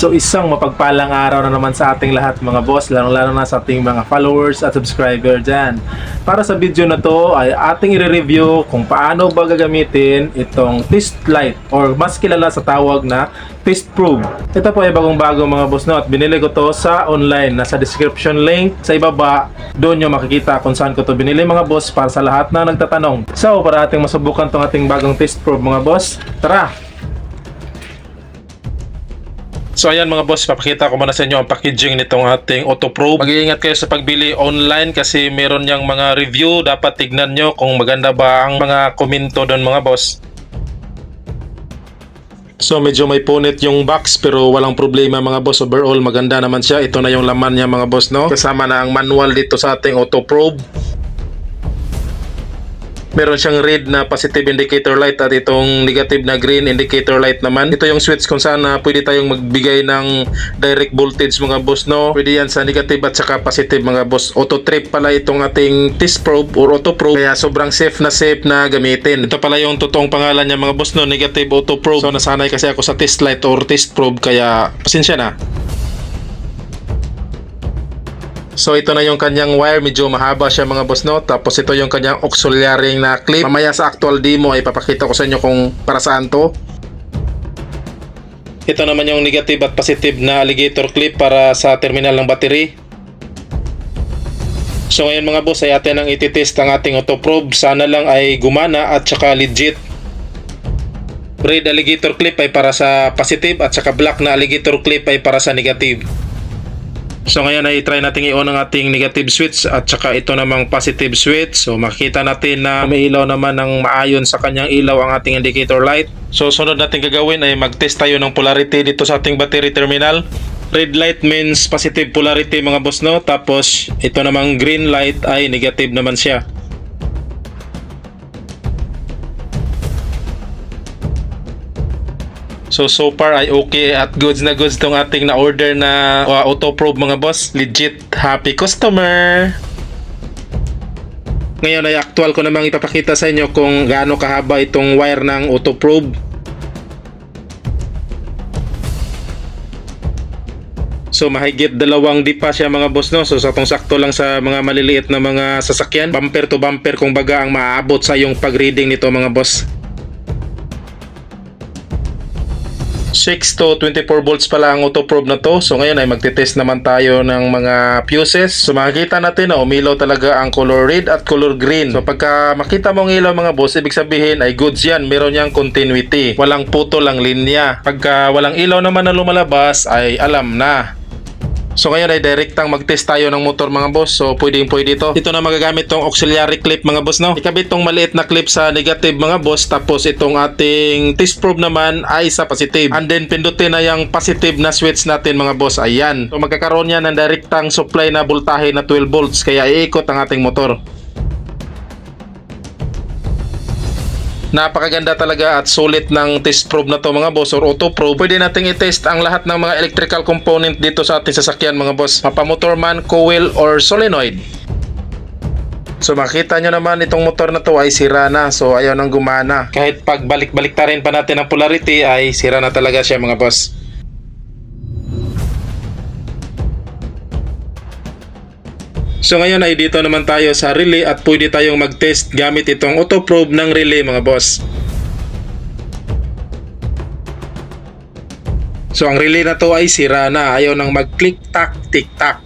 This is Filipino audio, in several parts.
So isang mapagpalang araw na naman sa ating lahat mga boss, lalo-lalo na sa ating mga followers at subscriber dyan. Para sa video na to ay ating i-review kung paano ba gagamitin itong test light or mas kilala sa tawag na test probe. Ito po ay bagong bago mga boss no at binili ko to sa online. Nasa description link sa ibaba, doon nyo makikita kung saan ko to binili mga boss para sa lahat na nagtatanong. So para ating masubukan tong ating bagong test probe mga boss, tara! So ayan mga boss, papakita ko muna sa inyo ang packaging nitong ating Autoprobe. Mag-iingat kayo sa pagbili online kasi meron niyang mga review. Dapat tignan nyo kung maganda ba ang mga komento doon mga boss. So medyo may punit yung box pero walang problema mga boss. Overall maganda naman siya. Ito na yung laman niya mga boss no. Kasama na ang manual dito sa ating Autoprobe. Meron siyang red na positive indicator light at itong negative na green indicator light naman. Ito yung switch kung saan na pwede tayong magbigay ng direct voltage mga boss no. Pwede yan sa negative at saka positive mga boss. Auto trip pala itong ating test probe or auto probe kaya sobrang safe na safe na gamitin. Ito pala yung totoong pangalan niya mga boss no, negative auto probe. So nasanay kasi ako sa test light or test probe kaya pasensya na. So ito na yung kanyang wire, medyo mahaba siya mga boss no. Tapos ito yung kanyang auxiliary na clip. Mamaya sa actual demo ay papakita ko sa inyo kung para saan to. Ito naman yung negative at positive na alligator clip para sa terminal ng battery. So ngayon mga boss ay atin ang ititest ang ating autoprobe. Sana lang ay gumana at saka legit. Red alligator clip ay para sa positive at saka black na alligator clip ay para sa negative. So ngayon ay try natin i-on ang ating negative switch at saka ito namang positive switch. So makita natin na may ilaw naman ng maayon sa kanyang ilaw ang ating indicator light. So sunod natin gagawin ay mag-test tayo ng polarity dito sa ating battery terminal. Red light means positive polarity mga boss no. Tapos ito namang green light ay negative naman siya. So so far ay okay at goods na goods tong ating na order na uh, auto probe mga boss. Legit happy customer. Ngayon ay actual ko namang ipapakita sa inyo kung gaano kahaba itong wire ng auto probe. So mahigit dalawang di pa siya mga boss no. So saktong sakto lang sa mga maliliit na mga sasakyan. Bumper to bumper kung baga ang maaabot sa yung pag-reading nito mga boss. 6 to 24 volts pala ang auto probe na to. So ngayon ay magte-test naman tayo ng mga fuses. So makikita natin na umilaw talaga ang color red at color green. So pagka makita mo ang ilaw mga boss, ibig sabihin ay goods yan. Meron yang continuity. Walang puto lang linya. Pagka walang ilaw naman na lumalabas ay alam na. So ngayon ay direktang mag-test tayo ng motor mga boss. So pwedeng pwede ito. Ito na magagamit tong auxiliary clip mga boss no. Ikabit tong maliit na clip sa negative mga boss. Tapos itong ating test probe naman ay sa positive. And then pindutin na yung positive na switch natin mga boss. Ayan. So magkakaroon yan ng direktang supply na voltahe na 12 volts. Kaya iikot ang ating motor. Napakaganda talaga at sulit ng test probe na to mga boss or auto probe. Pwede nating i-test ang lahat ng mga electrical component dito sa ating sasakyan mga boss. Mapamotor man, coil or solenoid. So makita nyo naman itong motor na to ay sira na. So ayaw nang gumana. Kahit pag balik-balik ta rin pa natin ang polarity ay sira na talaga siya mga boss. So ngayon ay dito naman tayo sa relay at pwede tayong mag-test gamit itong auto probe ng relay mga boss. So ang relay na to ay sira na. Ayaw nang mag-click tack tick tack.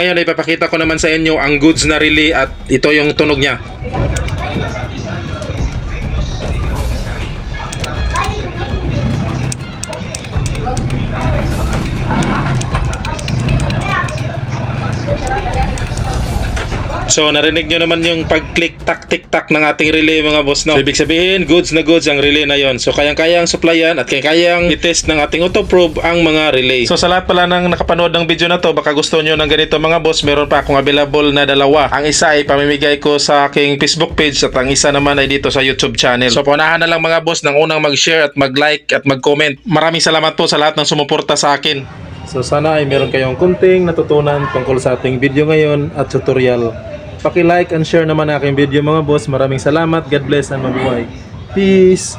Ngayon ay papakita ko naman sa inyo ang goods na relay at ito yung tunog niya. So narinig nyo naman yung pag-click tak tik tak ng ating relay mga boss no. So, ibig sabihin goods na goods ang relay na yon. So kayang-kayang supplyan at kayang-kayang i-test ng ating auto probe ang mga relay. So sa lahat pala ng nakapanood ng video na to, baka gusto nyo ng ganito mga boss, meron pa akong available na dalawa. Ang isa ay pamimigay ko sa aking Facebook page at ang isa naman ay dito sa YouTube channel. So paunahan na lang mga boss ng unang mag-share at mag-like at mag-comment. Maraming salamat po sa lahat ng sumuporta sa akin. So sana ay meron kayong kunting natutunan tungkol sa ating video ngayon at tutorial. Paki-like and share naman aking video mga boss. Maraming salamat. God bless and mabuhay. Peace!